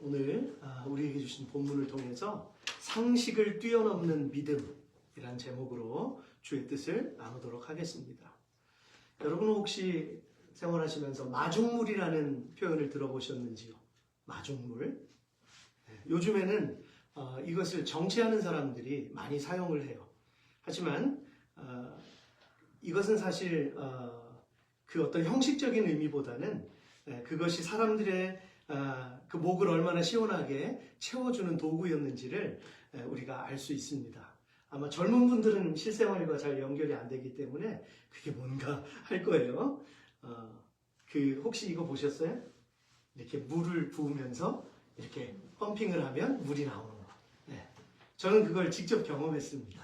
오늘 아, 우리에게 주신 본문을 통해서 상식을 뛰어넘는 믿음이란 제목으로 주의 뜻을 나누도록 하겠습니다. 여러분은 혹시 생활하시면서 마중물이라는 표현을 들어보셨는지요? 마중물. 네, 요즘에는 어, 이것을 정치하는 사람들이 많이 사용을 해요. 하지만 어, 이것은 사실 어, 그 어떤 형식적인 의미보다는 예, 그것이 사람들의 아, 그 목을 얼마나 시원하게 채워주는 도구였는지를 예, 우리가 알 수 있습니다. 아마 젊은 분들은 실생활과 잘 연결이 안 되기 때문에 그게 뭔가 할 거예요. 어, 그 혹시 이거 보셨어요? 이렇게 물을 부으면서 이렇게 펌핑을 하면 물이 나오는 거. 네. 저는 그걸 직접 경험했습니다.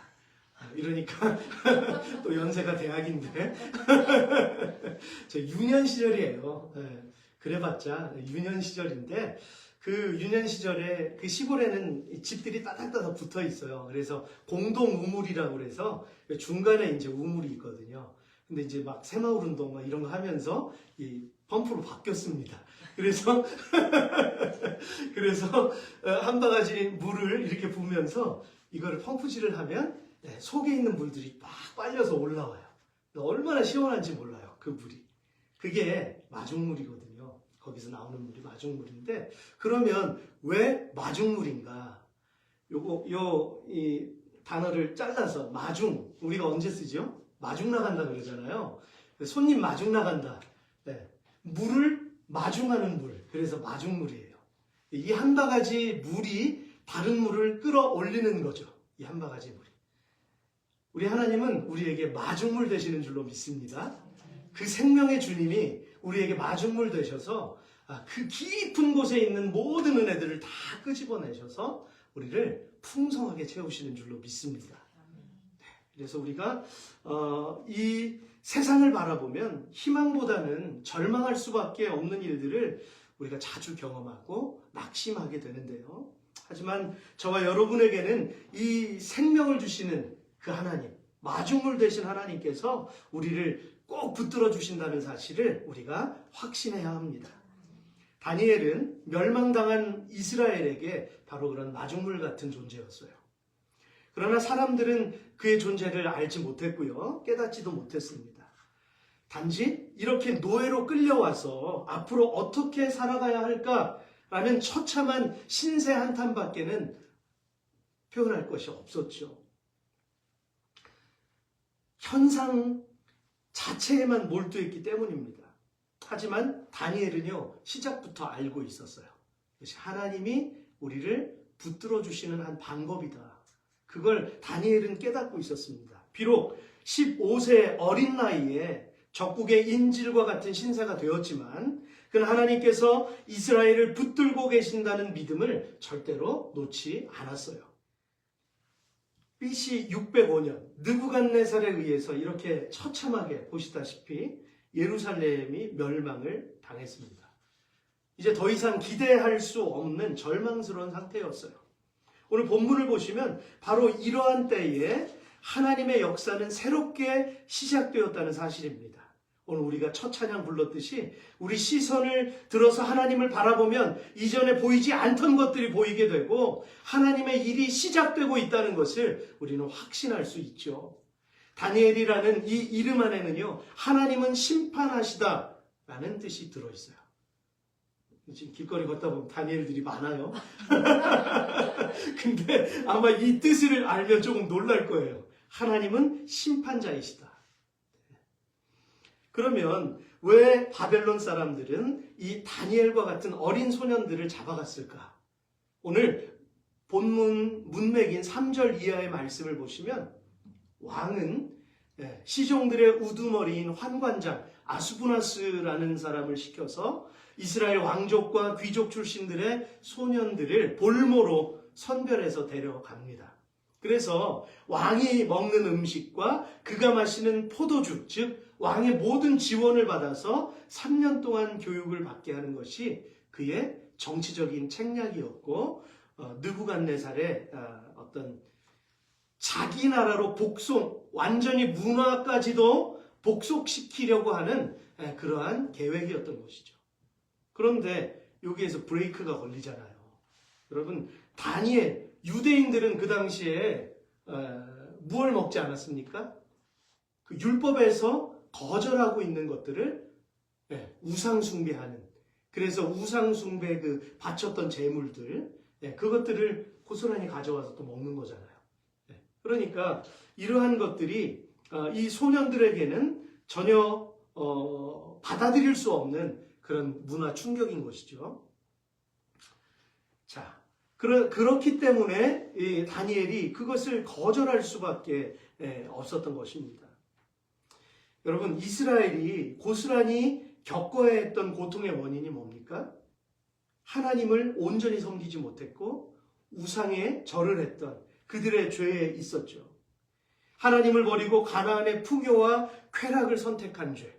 아, 이러니까 또 연세가 대학인데 저 유년 시절이에요. 네. 그래봤자 유년 시절인데 그 유년 시절에 그 시골에는 집들이 따닥따닥 붙어 있어요. 그래서 공동 우물이라고 그래서 중간에 이제 우물이 있거든요. 근데 이제 막 새마을 운동 막 이런 거 하면서 이 펌프로 바뀌었습니다. 그래서 그래서 어, 한 바가지 물을 이렇게 부으면서 이거를 펌프질을 하면 네, 속에 있는 물들이 막 빨려서 올라와요. 얼마나 시원한지 몰라요. 그 물이. 그게 마중물이거든요. 거기서 나오는 물이 마중물인데 그러면 왜 마중물인가? 요거 요 이 단어를 잘라서 마중 우리가 언제 쓰죠? 마중 나간다 그러잖아요. 손님 마중 나간다. 네. 물을 마중하는 물. 그래서 마중물이에요. 이 한 바가지 물이 다른 물을 끌어올리는 거죠. 이 한 바가지 물이. 우리 하나님은 우리에게 마중물 되시는 줄로 믿습니다. 그 생명의 주님이 우리에게 마중물 되셔서 아, 그 깊은 곳에 있는 모든 은혜들을 다 끄집어내셔서 우리를 풍성하게 채우시는 줄로 믿습니다. 네, 그래서 우리가 어, 이 세상을 바라보면 희망보다는 절망할 수밖에 없는 일들을 우리가 자주 경험하고 낙심하게 되는데요. 하지만 저와 여러분에게는 이 생명을 주시는 그 하나님, 마중물 되신 하나님께서 우리를 꼭 붙들어 주신다는 사실을 우리가 확신해야 합니다. 다니엘은 멸망당한 이스라엘에게 바로 그런 마중물 같은 존재였어요. 그러나 사람들은 그의 존재를 알지 못했고요. 깨닫지도 못했습니다. 단지 이렇게 노예로 끌려와서 앞으로 어떻게 살아가야 할까라는 처참한 신세 한탄밖에는 표현할 것이 없었죠. 현상 자체에만 몰두했기 때문입니다. 하지만 다니엘은요, 시작부터 알고 있었어요. 그것이 하나님이 우리를 붙들어 주시는 한 방법이다. 그걸 다니엘은 깨닫고 있었습니다. 비록 15세 어린 나이에 적국의 인질과 같은 신세가 되었지만, 그는 하나님께서 이스라엘을 붙들고 계신다는 믿음을 절대로 놓지 않았어요. BC 605년 느부갓네살에 의해서 이렇게 처참하게 보시다시피 예루살렘이 멸망을 당했습니다. 이제 더 이상 기대할 수 없는 절망스러운 상태였어요. 오늘 본문을 보시면 바로 이러한 때에 하나님의 역사는 새롭게 시작되었다는 사실입니다. 오늘 우리가 첫 찬양 불렀듯이 우리 시선을 들어서 하나님을 바라보면 이전에 보이지 않던 것들이 보이게 되고 하나님의 일이 시작되고 있다는 것을 우리는 확신할 수 있죠. 다니엘이라는 이 이름 안에는요, 하나님은 심판하시다 라는 뜻이 들어있어요. 지금 길거리 걷다 보면 다니엘들이 많아요. 근데 아마 이 뜻을 알면 조금 놀랄 거예요. 하나님은 심판자이시다. 그러면 왜 바벨론 사람들은 이 다니엘과 같은 어린 소년들을 잡아갔을까? 오늘 본문 문맥인 3절 이하의 말씀을 보시면 왕은 예, 시종들의 우두머리인 환관장 아수부나스라는 사람을 시켜서 이스라엘 왕족과 귀족 출신들의 소년들을 볼모로 선별해서 데려갑니다. 그래서 왕이 먹는 음식과 그가 마시는 포도주, 즉 왕의 모든 지원을 받아서 3년 동안 교육을 받게 하는 것이 그의 정치적인 책략이었고 어, 느부갓네살의 어, 어떤 자기 나라로 복송, 완전히 문화까지도 복속시키려고 하는 에, 그러한 계획이었던 것이죠. 그런데 여기에서 브레이크가 걸리잖아요. 여러분 다니엘 유대인들은 그 당시에 어, 무엇을 먹지 않았습니까? 그 율법에서 거절하고 있는 것들을 예, 우상 숭배하는 그래서 우상 숭배 그 바쳤던 재물들 예, 그것들을 고스란히 가져와서 또 먹는 거잖아요. 예, 그러니까 이러한 것들이 어, 이 소년들에게는 전혀 어, 받아들일 수 없는 그런 문화 충격인 것이죠. 자, 그러, 그렇기 때문에 이 다니엘이 그것을 거절할 수밖에 예, 없었던 것입니다. 여러분, 이스라엘이 고스란히 겪어야 했던 고통의 원인이 뭡니까? 하나님을 온전히 섬기지 못했고 우상에 절을 했던 그들의 죄에 있었죠. 하나님을 버리고 가나안의 풍요와 쾌락을 선택한 죄.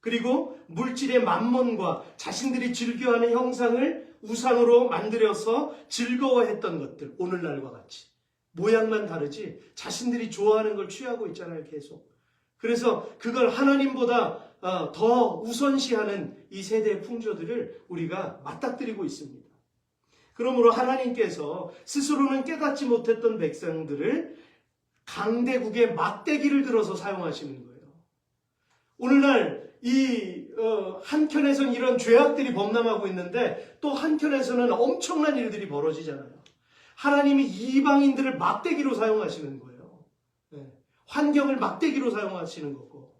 그리고 물질의 만몬과 자신들이 즐겨하는 형상을 우상으로 만들어서 즐거워했던 것들. 오늘날과 같이. 모양만 다르지 자신들이 좋아하는 걸 취하고 있잖아요, 계속. 그래서 그걸 하나님보다 어, 더 우선시하는 이 세대의 풍조들을 우리가 맞닥뜨리고 있습니다. 그러므로 하나님께서 스스로는 깨닫지 못했던 백성들을 강대국의 막대기를 들어서 사용하시는 거예요. 오늘날 이 어, 한켠에서는 이런 죄악들이 범람하고 있는데 또 한켠에서는 엄청난 일들이 벌어지잖아요. 하나님이 이방인들을 막대기로 사용하시는 거예요. 네. 환경을 막대기로 사용하시는 거고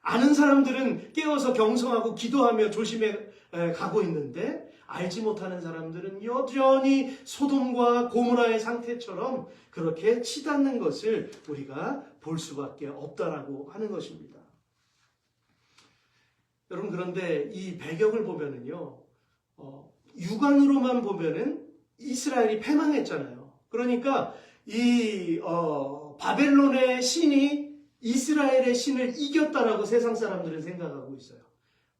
아는 사람들은 깨어서 경성하고 기도하며 조심해 에, 가고 있는데 알지 못하는 사람들은 여전히 소돔과 고무라의 상태처럼 그렇게 치닫는 것을 우리가 볼 수밖에 없다라고 하는 것입니다. 여러분 그런데 이 배경을 보면은요, 어, 육안으로만 보면은 이스라엘이 패망했잖아요. 그러니까 이 어, 바벨론의 신이 이스라엘의 신을 이겼다라고 세상 사람들은 생각하고 있어요.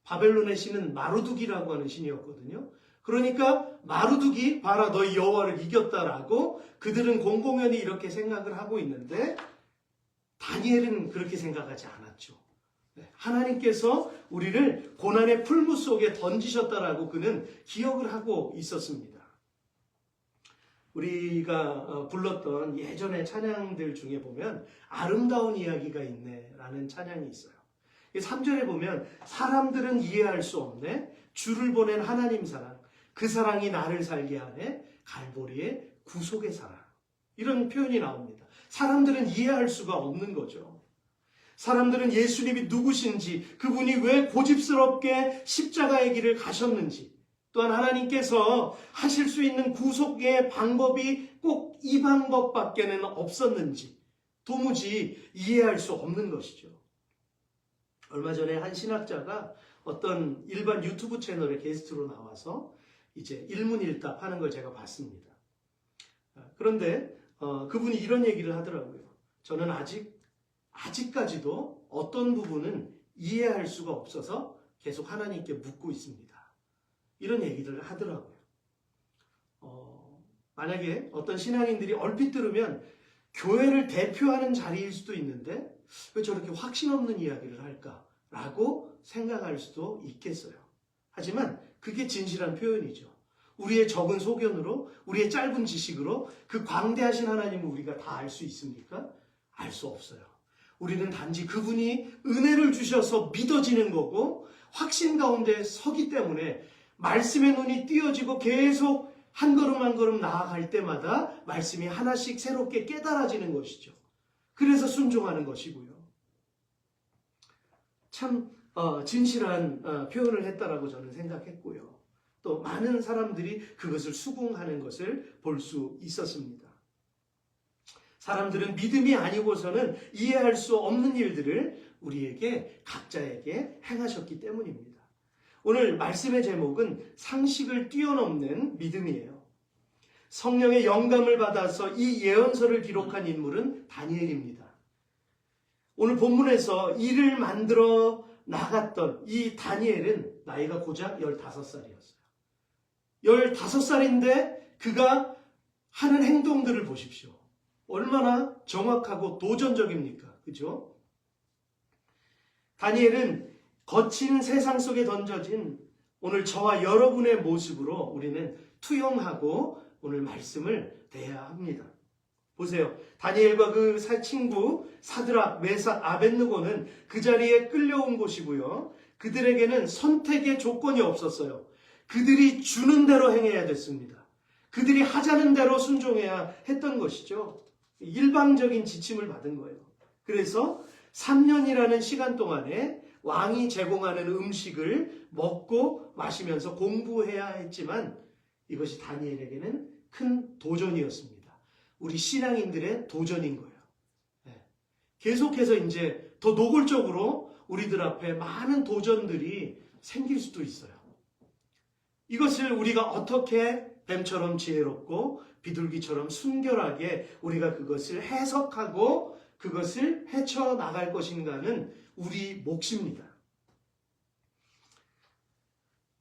바벨론의 신은 마루둑이라고 하는 신이었거든요. 그러니까 마루둑이 봐라 너희 여호와를 이겼다라고 그들은 공공연히 이렇게 생각을 하고 있는데 다니엘은 그렇게 생각하지 않았죠. 네, 하나님께서 우리를 고난의 풀무 속에 던지셨다라고 그는 기억을 하고 있었습니다. 우리가 어, 불렀던 예전의 찬양들 중에 보면 아름다운 이야기가 있네라는 찬양이 있어요. 3절에 보면 사람들은 이해할 수 없네 주를 보낸 하나님 사랑 그 사랑이 나를 살게 하네 갈보리의 구속의 사랑 이런 표현이 나옵니다. 사람들은 이해할 수가 없는 거죠. 사람들은 예수님이 누구신지 그분이 왜 고집스럽게 십자가의 길을 가셨는지 또한 하나님께서 하실 수 있는 구속의 방법이 꼭 이 방법밖에는 없었는지 도무지 이해할 수 없는 것이죠. 얼마 전에 한 신학자가 어떤 일반 유튜브 채널에 게스트로 나와서 이제 일문일답 하는 걸 제가 봤습니다. 그런데 어, 그분이 이런 얘기를 하더라고요. 저는 아직 아직까지도 어떤 부분은 이해할 수가 없어서 계속 하나님께 묻고 있습니다. 이런 얘기를 하더라고요. 어, 만약에 어떤 신앙인들이 얼핏 들으면 교회를 대표하는 자리일 수도 있는데 왜 저렇게 확신 없는 이야기를 할까라고 생각할 수도 있겠어요. 하지만 그게 진실한 표현이죠. 우리의 적은 소견으로, 우리의 짧은 지식으로 그 광대하신 하나님을 우리가 다 알 수 있습니까? 알 수 없어요. 우리는 단지 그분이 은혜를 주셔서 믿어지는 거고 확신 가운데 서기 때문에 말씀의 눈이 띄어지고 계속 한 걸음 한 걸음 나아갈 때마다 말씀이 하나씩 새롭게 깨달아지는 것이죠. 그래서 순종하는 것이고요. 참 어, 진실한 어, 표현을 했다라고 저는 생각했고요. 또 많은 사람들이 그것을 수긍하는 것을 볼 수 있었습니다. 사람들은 믿음이 아니고서는 이해할 수 없는 일들을 우리에게 각자에게 행하셨기 때문입니다. 오늘 말씀의 제목은 상식을 뛰어넘는 믿음이에요. 성령의 영감을 받아서 이 예언서를 기록한 인물은 다니엘입니다. 오늘 본문에서 이를 만들어 나갔던 이 다니엘은 나이가 고작 15살이었어요. 15살인데 그가 하는 행동들을 보십시오. 얼마나 정확하고 도전적입니까? 그죠? 다니엘은 거친 세상 속에 던져진 오늘 저와 여러분의 모습으로 우리는 투영하고 오늘 말씀을 대해야 합니다. 보세요. 다니엘과 그 사- 친구 사드락, 메삭, 아벤느고는 그 자리에 끌려온 곳이고요. 그들에게는 선택의 조건이 없었어요. 그들이 주는 대로 행해야 됐습니다. 그들이 하자는 대로 순종해야 했던 것이죠. 일방적인 지침을 받은 거예요. 그래서 3년이라는 시간 동안에 왕이 제공하는 음식을 먹고 마시면서 공부해야 했지만 이것이 다니엘에게는 큰 도전이었습니다. 우리 신앙인들의 도전인 거예요. 네. 계속해서 이제 더 노골적으로 우리들 앞에 많은 도전들이 생길 수도 있어요. 이것을 우리가 어떻게 뱀처럼 지혜롭고 비둘기처럼 순결하게 우리가 그것을 해석하고 그것을 헤쳐나갈 것인가는 우리 몫입니다.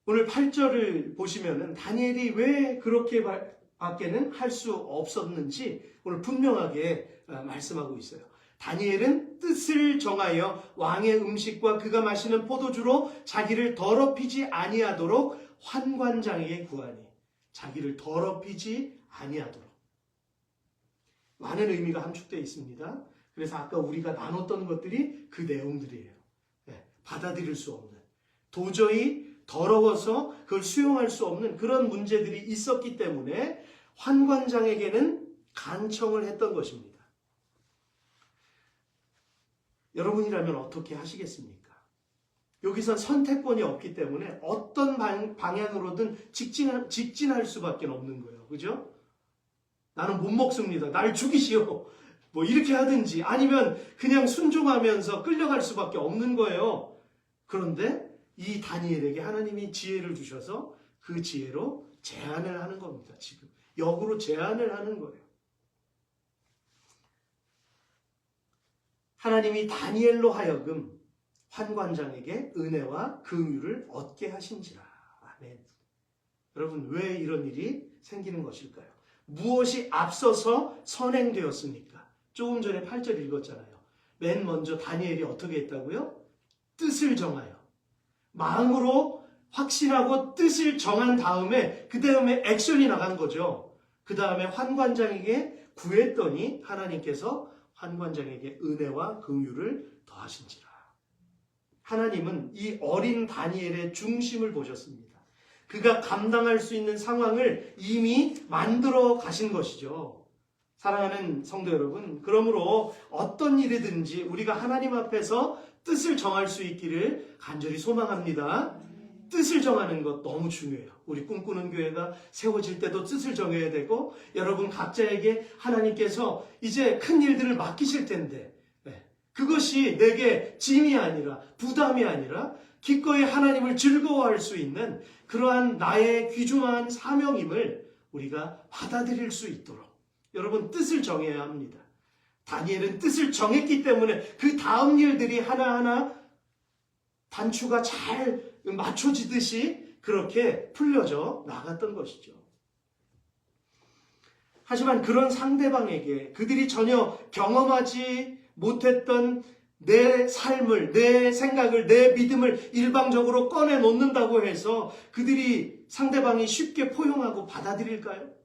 오늘 8절을 보시면은 다니엘이 왜 그렇게 밖에는 할 수 없었는지 오늘 분명하게 어, 말씀하고 있어요. 다니엘은 뜻을 정하여 왕의 음식과 그가 마시는 포도주로 자기를 더럽히지 아니하도록 환관장에게 구하니 자기를 더럽히지 아니하도록 많은 의미가 함축되어 있습니다. 그래서 아까 우리가 나눴던 것들이 그 내용들이에요. 네, 받아들일 수 없는 도저히 더러워서 그걸 수용할 수 없는 그런 문제들이 있었기 때문에 환관장에게는 간청을 했던 것입니다. 여러분이라면 어떻게 하시겠습니까? 여기선 선택권이 없기 때문에 어떤 방, 방향으로든 직진, 직진할 수밖에 없는 거예요. 그죠? 나는 못 먹습니다. 날 죽이시오. 뭐 이렇게 하든지 아니면 그냥 순종하면서 끌려갈 수밖에 없는 거예요. 그런데 이 다니엘에게 하나님이 지혜를 주셔서 그 지혜로 제안을 하는 겁니다. 지금 역으로 제안을 하는 거예요. 하나님이 다니엘로 하여금 환관장에게 은혜와 긍휼을 얻게 하신지라. 아멘. 여러분 왜 이런 일이 생기는 것일까요? 무엇이 앞서서 선행되었습니까? 조금 전에 8절 읽었잖아요. 맨 먼저 다니엘이 어떻게 했다고요? 뜻을 정하여 마음으로 확신하고 뜻을 정한 다음에 그 다음에 액션이 나간 거죠. 그 다음에 환관장에게 구했더니 하나님께서 환관장에게 은혜와 긍휼을 더하신지라. 하나님은 이 어린 다니엘의 중심을 보셨습니다. 그가 감당할 수 있는 상황을 이미 만들어 가신 것이죠. 사랑하는 성도 여러분, 그러므로 어떤 일이든지 우리가 하나님 앞에서 뜻을 정할 수 있기를 간절히 소망합니다. 뜻을 정하는 것 너무 중요해요. 우리 꿈꾸는 교회가 세워질 때도 뜻을 정해야 되고 여러분 각자에게 하나님께서 이제 큰 일들을 맡기실 텐데 네. 그것이 내게 짐이 아니라 부담이 아니라 기꺼이 하나님을 즐거워할 수 있는 그러한 나의 귀중한 사명임을 우리가 받아들일 수 있도록 여러분 뜻을 정해야 합니다. 다니엘은 뜻을 정했기 때문에 그 다음 일들이 하나하나 단추가 잘 맞춰지듯이 그렇게 풀려져 나갔던 것이죠. 하지만 그런 상대방에게 그들이 전혀 경험하지 못했던 내 삶을, 내 생각을, 내 믿음을 일방적으로 꺼내 놓는다고 해서 그들이 상대방이 쉽게 포용하고 받아들일까요?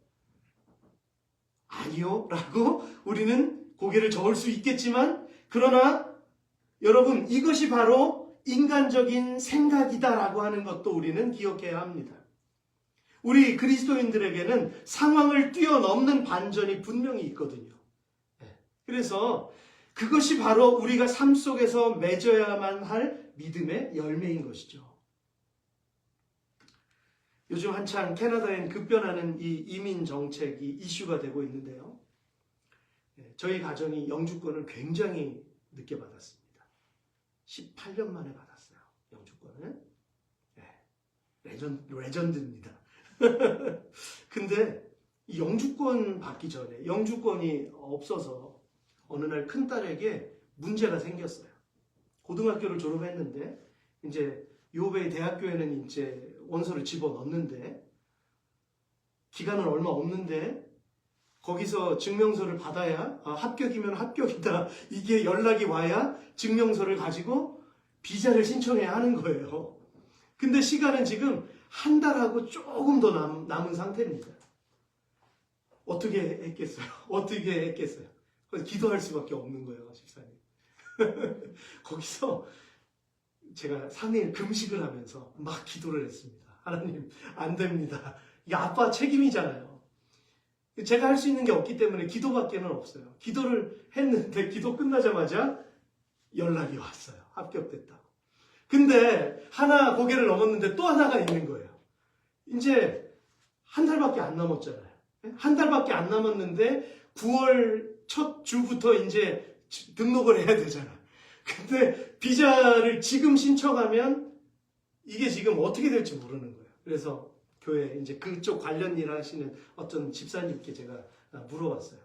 아니요. 라고 우리는 고개를 저을 수 있겠지만, 그러나 여러분, 이것이 바로 인간적인 생각이다라고 하는 것도 우리는 기억해야 합니다. 우리 그리스도인들에게는 상황을 뛰어넘는 반전이 분명히 있거든요. 네. 그래서 그것이 바로 우리가 삶 속에서 맺어야만 할 믿음의 열매인 것이죠. 요즘 한창 캐나다엔 급변하는 이 이민 정책이 이슈가 되고 있는데요. 네, 저희 가정이 영주권을 굉장히 늦게 받았습니다. 18년 만에 받았어요. 영주권을. 네, 레전, 레전드입니다. 근데 이 영주권 받기 전에 영주권이 없어서 어느 날 큰딸에게 문제가 생겼어요. 고등학교를 졸업했는데 이제 요베 대학교에는 이제 원서를 집어 넣는데 기간은 얼마 없는데 거기서 증명서를 받아야 아, 합격이면 합격이다 이게 연락이 와야 증명서를 가지고 비자를 신청해야 하는 거예요. 근데 시간은 지금 한 달하고 조금 더 남, 남은 상태입니다. 어떻게 했겠어요? 어떻게 했겠어요? 기도할 수밖에 없는 거예요, 집사님. 거기서 제가 3일 금식을 하면서 막 기도를 했습니다. 하나님, 안 됩니다. 이게 아빠 책임이잖아요. 제가 할 수 있는 게 없기 때문에 기도밖에는 없어요. 기도를 했는데 기도 끝나자마자 연락이 왔어요. 합격됐다고. 근데 하나 고개를 넘었는데 또 하나가 있는 거예요. 이제 한 달밖에 안 남았잖아요. 한 달밖에 안 남았는데 9월 첫 주부터 이제 등록을 해야 되잖아. 근데 비자를 지금 신청하면 이게 지금 어떻게 될지 모르는 거예요. 그래서 교회 이제 그쪽 관련 일 하시는 어떤 집사님께 제가 물어봤어요.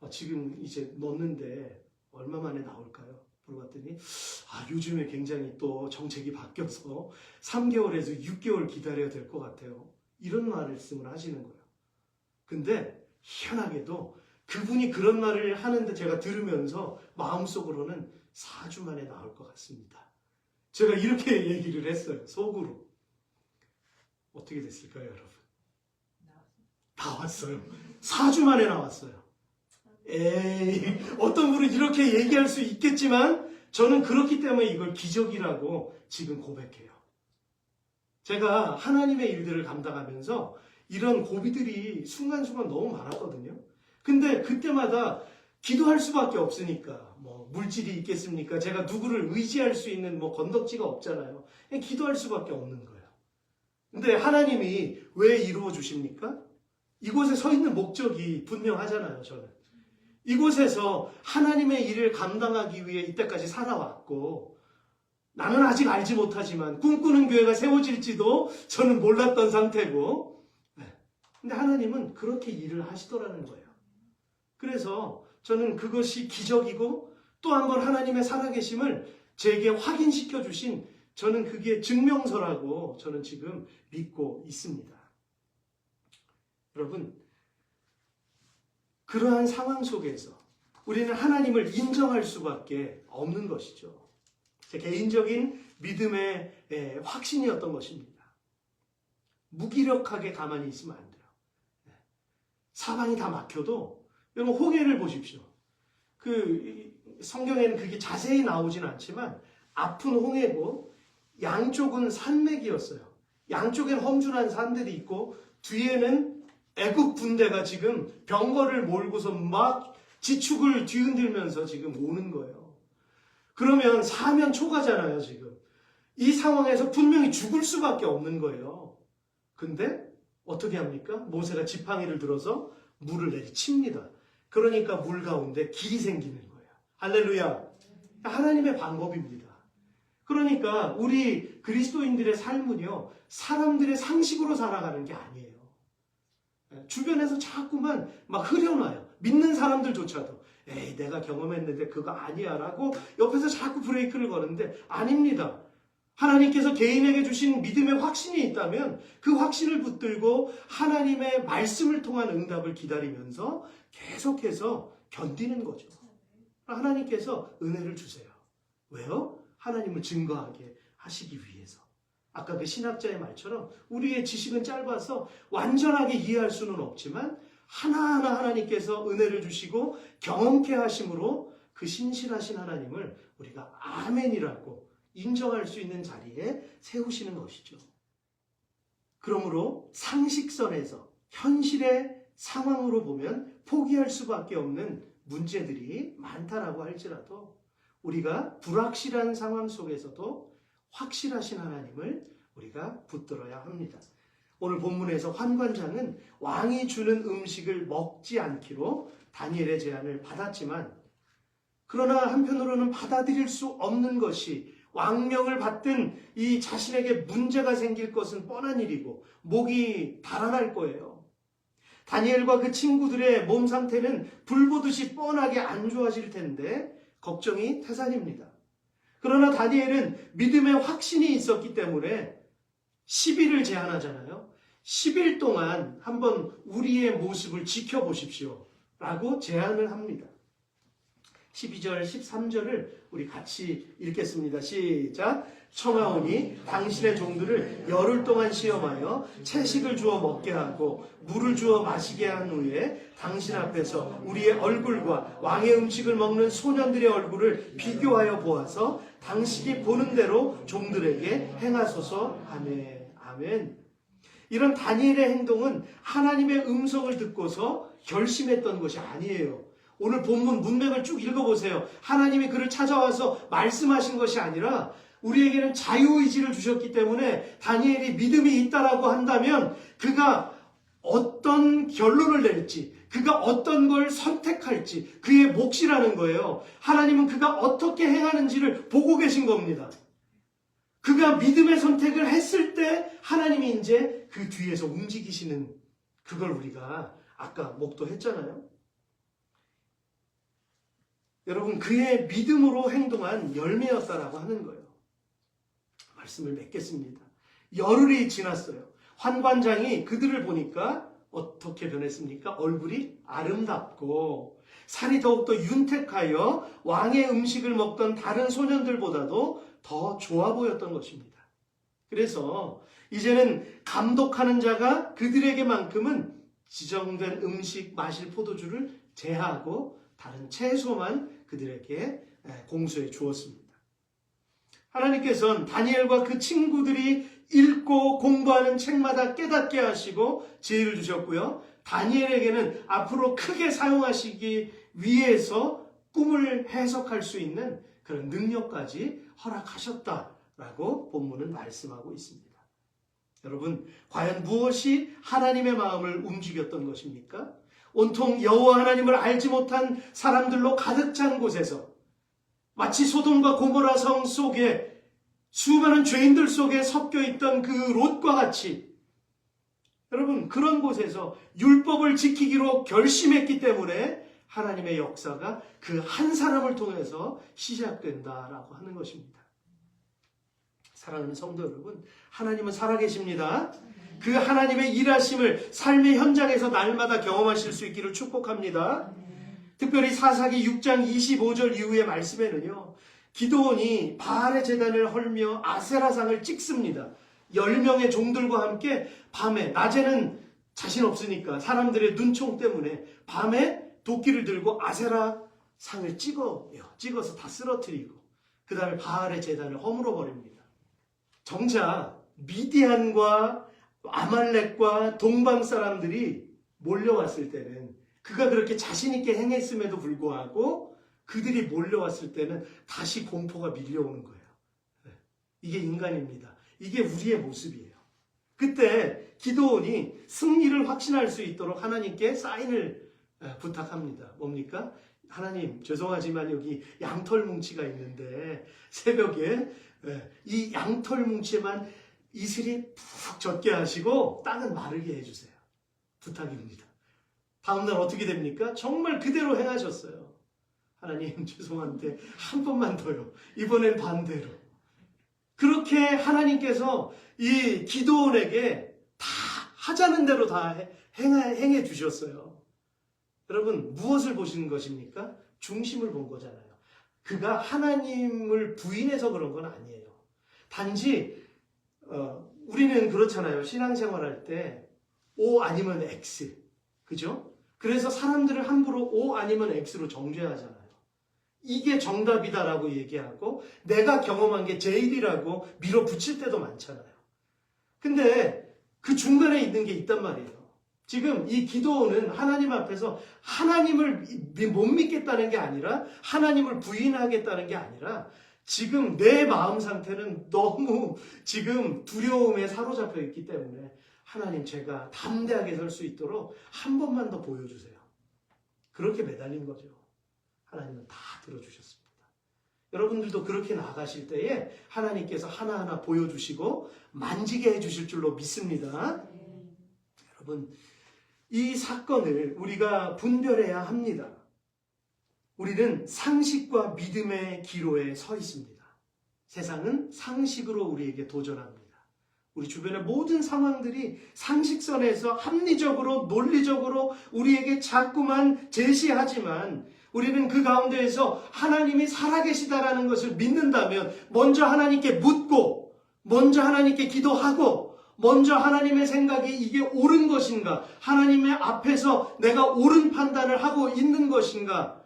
어, 지금 이제 넣는데 얼마 만에 나올까요? 물어봤더니 아, 요즘에 굉장히 또 정책이 바뀌어서 3개월에서 6개월 기다려야 될 것 같아요. 이런 말씀을 하시는 거예요. 근데 희한하게도 그분이 그런 말을 하는데 제가 들으면서 마음속으로는 4주 만에 나올 것 같습니다. 제가 이렇게 얘기를 했어요. 속으로. 어떻게 됐을까요, 여러분? 다 왔어요. 4주 만에 나왔어요. 에이, 어떤 분은 이렇게 얘기할 수 있겠지만 저는 그렇기 때문에 이걸 기적이라고 지금 고백해요. 제가 하나님의 일들을 감당하면서 이런 고비들이 순간순간 너무 많았거든요. 근데 그때마다 기도할 수밖에 없으니까 뭐 물질이 있겠습니까? 제가 누구를 의지할 수 있는 뭐 건덕지가 없잖아요. 기도할 수밖에 없는 거예요. 근데 하나님이 왜 이루어 주십니까? 이곳에 서 있는 목적이 분명하잖아요, 저는. 이곳에서 하나님의 일을 감당하기 위해 이때까지 살아왔고, 나는 아직 알지 못하지만 꿈꾸는 교회가 세워질지도 저는 몰랐던 상태고, 네. 근데 하나님은 그렇게 일을 하시더라는 거예요. 그래서 저는 그것이 기적이고 또 한 번 하나님의 살아계심을 제게 확인시켜 주신 저는 그게 증명서라고 저는 지금 믿고 있습니다. 여러분, 그러한 상황 속에서 우리는 하나님을 인정할 수밖에 없는 것이죠. 제 개인적인 믿음의 예, 확신이었던 것입니다. 무기력하게 가만히 있으면 안 돼요. 예. 사방이 다 막혀도 여러분 홍해를 보십시오. 그 성경에는 그게 자세히 나오진 않지만 앞은 홍해고 양쪽은 산맥이었어요. 양쪽엔 험준한 산들이 있고 뒤에는 애국 군대가 지금 병거를 몰고서 막 지축을 뒤흔들면서 지금 오는 거예요. 그러면 사면 초가잖아요, 지금. 이 상황에서 분명히 죽을 수밖에 없는 거예요. 근데 어떻게 합니까? 모세가 지팡이를 들어서 물을 내리칩니다. 그러니까 물 가운데 길이 생기는 거예요. 할렐루야. 하나님의 방법입니다. 그러니까 우리 그리스도인들의 삶은요, 사람들의 상식으로 살아가는 게 아니에요. 주변에서 자꾸만 막 흐려놔요. 믿는 사람들조차도. 에이, 내가 경험했는데 그거 아니야. 라고 옆에서 자꾸 브레이크를 거는데 아닙니다. 하나님께서 개인에게 주신 믿음의 확신이 있다면 그 확신을 붙들고 하나님의 말씀을 통한 응답을 기다리면서 계속해서 견디는 거죠. 하나님께서 은혜를 주세요. 왜요? 하나님을 증거하게 하시기 위해서. 아까 그 신학자의 말처럼 우리의 지식은 짧아서 완전하게 이해할 수는 없지만 하나하나 하나님께서 은혜를 주시고 경험케 하심으로 그 신실하신 하나님을 우리가 아멘이라고 인정할 수 있는 자리에 세우시는 것이죠. 그러므로 상식선에서 현실의 상황으로 보면 포기할 수밖에 없는 문제들이 많다라고 할지라도 우리가 불확실한 상황 속에서도 확실하신 하나님을 우리가 붙들어야 합니다. 오늘 본문에서 환관장은 왕이 주는 음식을 먹지 않기로 다니엘의 제안을 받았지만 그러나 한편으로는 받아들일 수 없는 것이 왕명을 받든 이 자신에게 문제가 생길 것은 뻔한 일이고 목이 달아날 거예요. 다니엘과 그 친구들의 몸 상태는 불보듯이 뻔하게 안 좋아질 텐데 걱정이 태산입니다. 그러나 다니엘은 믿음의 확신이 있었기 때문에 10일을 제안하잖아요. 10일 동안 한번 우리의 모습을 지켜보십시오. 라고 제안을 합니다. 12절, 13절을 우리 같이 읽겠습니다. 시작. 청하오니 당신의 종들을 열흘 동안 시험하여 채식을 주어 먹게 하고 물을 주어 마시게 한 후에 당신 앞에서 우리의 얼굴과 왕의 음식을 먹는 소년들의 얼굴을 비교하여 보아서 당신이 보는 대로 종들에게 행하소서 아멘. 아멘. 이런 다니엘의 행동은 하나님의 음성을 듣고서 결심했던 것이 아니에요. 오늘 본문 문맥을 쭉 읽어보세요. 하나님이 그를 찾아와서 말씀하신 것이 아니라 우리에게는 자유의지를 주셨기 때문에 다니엘이 믿음이 있다라고 한다면 그가 어떤 결론을 내릴지, 그가 어떤 걸 선택할지, 그의 몫이라는 거예요. 하나님은 그가 어떻게 행하는지를 보고 계신 겁니다. 그가 믿음의 선택을 했을 때 하나님이 이제 그 뒤에서 움직이시는 그걸 우리가 아까 목도했잖아요. 여러분 그의 믿음으로 행동한 열매였다라고 하는 거예요. 말씀을 맺겠습니다. 열흘이 지났어요. 환관장이 그들을 보니까 어떻게 변했습니까? 얼굴이 아름답고 살이 더욱더 윤택하여 왕의 음식을 먹던 다른 소년들보다도 더 좋아 보였던 것입니다. 그래서 이제는 감독하는 자가 그들에게만큼은 지정된 음식 마실 포도주를 제하고 다른 채소만 그들에게 공수해 주었습니다. 하나님께서는 다니엘과 그 친구들이 읽고 공부하는 책마다 깨닫게 하시고 지혜를 주셨고요. 다니엘에게는 앞으로 크게 사용하시기 위해서 꿈을 해석할 수 있는 그런 능력까지 허락하셨다라고 본문은 말씀하고 있습니다. 여러분, 과연 무엇이 하나님의 마음을 움직였던 것입니까? 온통 여호와 하나님을 알지 못한 사람들로 가득 찬 곳에서 마치 소돔과 고모라 성 속에 수많은 죄인들 속에 섞여 있던 그 롯과 같이 여러분 그런 곳에서 율법을 지키기로 결심했기 때문에 하나님의 역사가 그 한 사람을 통해서 시작된다라고 하는 것입니다. 사랑하는 성도 여러분, 하나님은 살아계십니다. 그 하나님의 일하심을 삶의 현장에서 날마다 경험하실 수 있기를 축복합니다. 특별히 사사기 6장 25절 이후의 말씀에는요. 기도원이 바알의 재단을 헐며 아세라상을 찍습니다. 10명의 종들과 함께 밤에 낮에는 자신 없으니까 사람들의 눈총 때문에 밤에 도끼를 들고 아세라 상을 찍어요. 찍어서 다 쓰러뜨리고 그 다음에 바알의 재단을 허물어 버립니다. 정작 미디안과 아말렉과 동방 사람들이 몰려왔을 때는 그가 그렇게 자신있게 행했음에도 불구하고 그들이 몰려왔을 때는 다시 공포가 밀려오는 거예요. 네. 이게 인간입니다. 이게 우리의 모습이에요. 그때 기도원이 승리를 확신할 수 있도록 하나님께 사인을 부탁합니다. 뭡니까? 하나님, 죄송하지만 여기 양털 뭉치가 있는데 새벽에 이 양털 뭉치에만 이슬이 푹 젖게 하시고 땅은 마르게 해주세요. 부탁입니다. 다음날 어떻게 됩니까? 정말 그대로 행하셨어요. 하나님 죄송한데 한 번만 더요. 이번엔 반대로. 그렇게 하나님께서 이 기도원에게 다 하자는 대로 다 행해, 행해 주셨어요. 여러분 무엇을 보시는 것입니까? 중심을 본 거잖아요. 그가 하나님을 부인해서 그런 건 아니에요. 단지 어, 우리는 그렇잖아요. 신앙생활할 때 O 아니면 X, 그죠? 그래서 사람들을 함부로 O 아니면 X로 정죄하잖아요. 이게 정답이다라고 얘기하고 내가 경험한 게 제일이라고 밀어붙일 때도 많잖아요. 근데 그 중간에 있는 게 있단 말이에요. 지금 이 기도는 하나님 앞에서 하나님을 못 믿겠다는 게 아니라 하나님을 부인하겠다는 게 아니라 지금 내 마음 상태는 너무 지금 두려움에 사로잡혀 있기 때문에 하나님 제가 담대하게 설 수 있도록 한 번만 더 보여주세요. 그렇게 매달린 거죠. 하나님은 다 들어주셨습니다. 여러분들도 그렇게 나가실 때에 하나님께서 하나하나 보여주시고 만지게 해주실 줄로 믿습니다. 여러분, 이 사건을 우리가 분별해야 합니다. 우리는 상식과 믿음의 기로에 서 있습니다. 세상은 상식으로 우리에게 도전합니다. 우리 주변의 모든 상황들이 상식선에서 합리적으로, 논리적으로 우리에게 자꾸만 제시하지만 우리는 그 가운데에서 하나님이 살아계시다라는 것을 믿는다면 먼저 하나님께 묻고 먼저 하나님께 기도하고 먼저 하나님의 생각이 이게 옳은 것인가 하나님의 앞에서 내가 옳은 판단을 하고 있는 것인가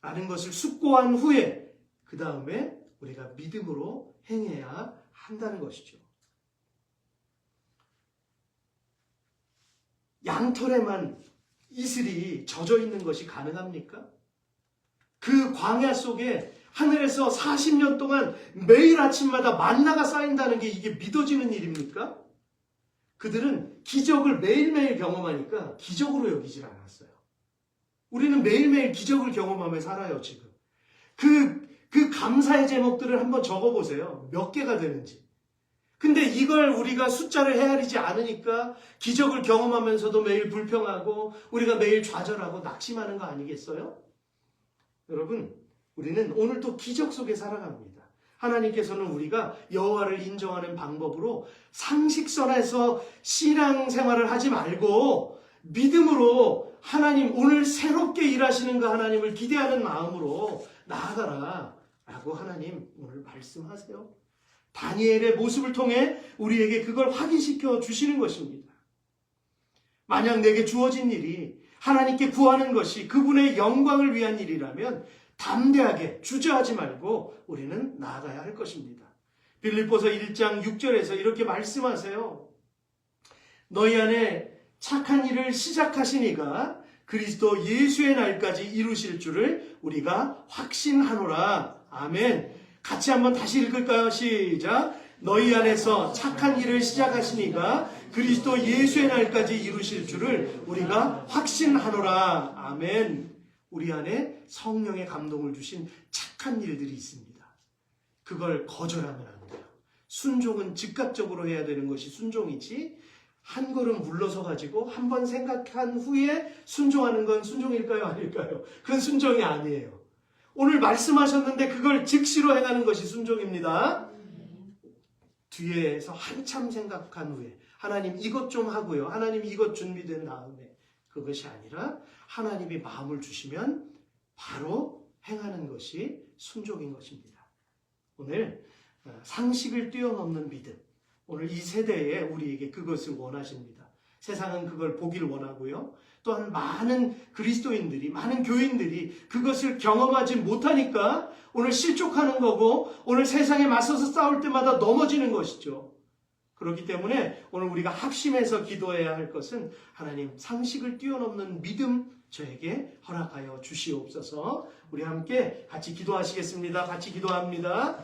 라는 것을 숙고한 후에 그 다음에 우리가 믿음으로 행해야 한다는 것이죠. 양털에만 이슬이 젖어 있는 것이 가능합니까? 그 광야 속에 하늘에서 40년 동안 매일 아침마다 만나가 쌓인다는 게 이게 믿어지는 일입니까? 그들은 기적을 매일매일 경험하니까 기적으로 여기질 않았어요. 우리는 매일매일 기적을 경험하며 살아요, 지금. 그, 그 감사의 제목들을 한번 적어보세요. 몇 개가 되는지. 근데 이걸 우리가 숫자를 헤아리지 않으니까 기적을 경험하면서도 매일 불평하고 우리가 매일 좌절하고 낙심하는 거 아니겠어요? 여러분, 우리는 오늘도 기적 속에 살아갑니다. 하나님께서는 우리가 여호와를 인정하는 방법으로 상식선에서 신앙 생활을 하지 말고 믿음으로 하나님 오늘 새롭게 일하시는 그 하나님을 기대하는 마음으로 나아가라 라고 하나님 오늘 말씀하세요. 다니엘의 모습을 통해 우리에게 그걸 확인시켜 주시는 것입니다. 만약 내게 주어진 일이 하나님께 구하는 것이 그분의 영광을 위한 일이라면 담대하게 주저하지 말고 우리는 나아가야 할 것입니다. 빌립보서 1장 6절에서 이렇게 말씀하세요. 너희 안에 착한 일을 시작하시니가 그리스도 예수의 날까지 이루실 줄을 우리가 확신하노라. 아멘. 같이 한번 다시 읽을까요? 시작. 너희 안에서 착한 일을 시작하시니가 그리스도 예수의 날까지 이루실 줄을 우리가 확신하노라. 아멘. 우리 안에 성령의 감동을 주신 착한 일들이 있습니다. 그걸 거절하면 안 돼요. 순종은 즉각적으로 해야 되는 것이 순종이지 한 걸음 물러서 가지고 한 번 생각한 후에 순종하는 건 순종일까요? 아닐까요? 그건 순종이 아니에요. 오늘 말씀하셨는데 그걸 즉시로 행하는 것이 순종입니다. 뒤에서 한참 생각한 후에 하나님 이것 좀 하고요. 하나님 이것 준비된 다음에 그것이 아니라 하나님이 마음을 주시면 바로 행하는 것이 순종인 것입니다. 오늘 어, 상식을 뛰어넘는 믿음. 오늘 이 세대에 우리에게 그것을 원하십니다. 세상은 그걸 보기를 원하고요. 또한 많은 그리스도인들이, 많은 교인들이 그것을 경험하지 못하니까 오늘 실족하는 거고 오늘 세상에 맞서서 싸울 때마다 넘어지는 것이죠. 그렇기 때문에 오늘 우리가 합심해서 기도해야 할 것은 하나님 상식을 뛰어넘는 믿음 저에게 허락하여 주시옵소서. 우리 함께 같이 기도하시겠습니다. 같이 기도합니다.